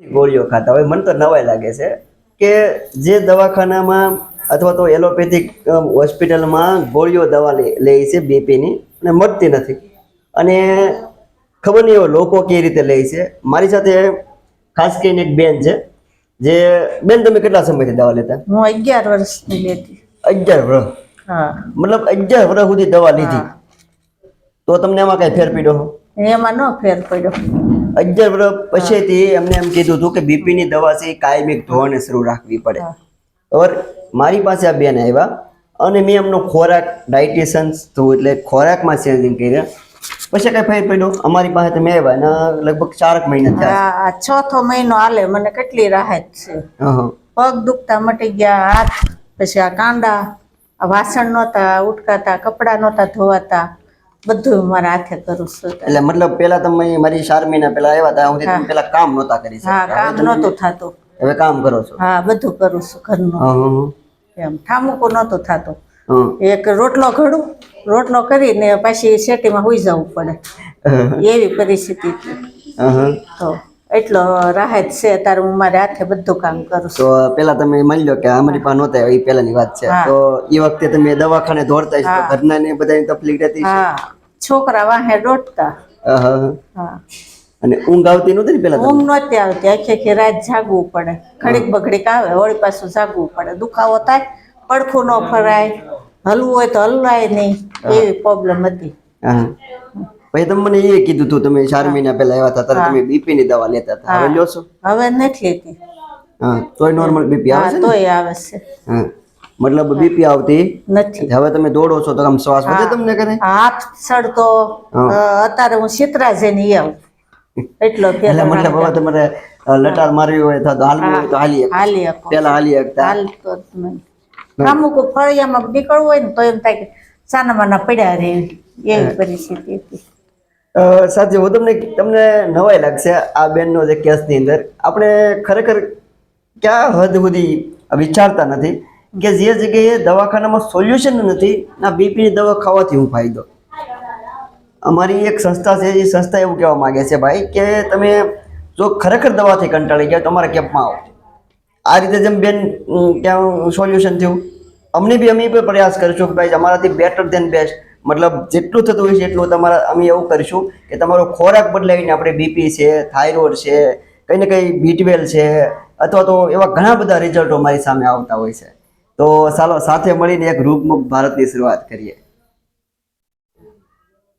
ગોળીઓ ખાતા હોય. મને તો નવાઈ લાગે છે કે જે દવાખાનામાં અથવા તો એલોપેથિક હોસ્પિટલમાં ગોળીઓ દવા લે છે બીપીની અને મળતી નથી. અને ખબર નહીં એવા લોકો કઈ રીતે લે છે. મારી સાથે ખાસ કરીને એક બેન છે જે બેન તમે કેટલા સમયથી દવા લેતા? હું અગિયાર વર્ષની લેતી. અગિયાર વર્ષ? હા. મતલબ અગિયાર વર્ષ સુધી દવા લીધી. તો તમને એમાં કઈ ફેર પડ્યો? એમાં ન ફેર પડ્યો. અગિયાર વર્ષ પછીથી એમને એમ કીધું હતું કે બીપીની દવા છે કાયમિક ધોવાને શરૂ રાખવી પડે. ઓર મારી પાસે આ બેન આવ્યા અને મેં એમનો ખોરાક ડાયટિશિયન્સ થયું એટલે ખોરાકમાં ચેન્જિંગ કર્યા. પછી કઈ ફેર પડ્યો. અમારી પાસે તમે આવ્યા ને લગભગ ચારક મહિના થયા ચોથો મહિનો હાલે મને કેટલી રાહત છે. પગ દુખતા મટી ગયા હાથ પછી આ કાંડા આ વાસણ નહોતા ઉટકાતા કપડાં નહોતા ધોવાતા. બધું મારા હાથે કરું છું એટલે મતલબ પેલા તમે મારી ચાર મહિના પેલા આવ્યા હતા હું તમે પેલા કામ નહોતા કરી હા કામ નહોતું થતું. હવે કામ કરો છો? હા બધું કરું છું ઘરનું. એમ ઠામુકો નહોતું થતું. એક રોટલો ઘડું રોટલો કરીને પછી શેટીમાં હોઈ જવું પડે. એવી પરિસ્થિતિ હતી. તો એટલો રાહત છે અત્યારે હું મારે હાથે બધું કામ કરું તો પેલા તમે માની લો કે અમારી પાસે નહોતા એ પેલાની વાત છે. તો એ વખતે તમે દવાખાને દોડતા તો ઘરના ને બધાની તકલીફ રહેતી. હા. છોકરા વાહે દોડતા. અને ઊંઘ આવતી નહોતી ને પેલા? ઊંઘ નહોતી આવતી. આખી આખી રાત જાગવું પડે. ઘડીક બઘડીક આવે વળી પાછું જાગવું પડે. દુખાવો થાય પડખું ન ફરાય હલવું હોય તો હલવાય નહીં. એવી પ્રોબ્લેમ હતી. પછી તમે મને એ કીધું હતું તમે ચાર મહિના પહેલા આવ્યા હતા ત્યારે તમે બીપી ની દવા લેતા હતા. હવે લ્યો છો? હવે નથી લેતી. હા તોય નોર્મલ બીપી આવે છે તોય આવે છે. હા મતલબ બીપી આવતી નથી. હવે તમે દોડો છો તો આમ શ્વાસ વધે તમને કરે હાથ સડતો અત્યારે હું સિત્રા જઈને આવું એટલો પેલા એટલે મતલબ હવે તમારે લટાર મારવી હોય તો હાલવું હોય તો હાલી હાલી પેલા હાલી શકતા હાલતો અમુક ફળિયામાં નીકળવું હોય ને તો એમ થાય કે સાના માના પડ્યા રહે એવી પરિસ્થિતિ હતી. અ, હું તમને તમને નવાઈ લાગશે આ બેનનો જે કેસની અંદર. આપણે ખરેખર ક્યાં હદ સુધી વિચારતા નથી કે જે જગ્યાએ દવાખાનામાં સોલ્યુશન નથી ના બીપીની દવા ખાવાથી હું ફાયદો? અમારી એક સંસ્થા છે એ સંસ્થા એવું કહેવા માગે છે ભાઈ કે તમે જો ખરેખર દવાથી કંટાળી ગયા તમારા કેમ્પમાં આવો. આ રીતે જેમ બેન ક્યાં સોલ્યુશન થયું. અમને બી અમે પણ પ્રયાસ કરીશું કે ભાઈ અમારાથી બેટર દેન બેસ્ટ મતલબ જેટલું થતું હોય છે એટલું તમારા અમે એવું કરીશું કે તમારો ખોરાક બદલાવીને આપણે બીપી છે થાઇરોઇડ છે, કંઈ ને કંઈ બીટવેલ છે, અથવા તો એવા ઘણા બધા રિઝલ્ટો મારી સામે આવતા હોય છે. તો ચાલો સાથે મળીને એક રૂપમુખ ભારતની શરૂઆત કરીએ.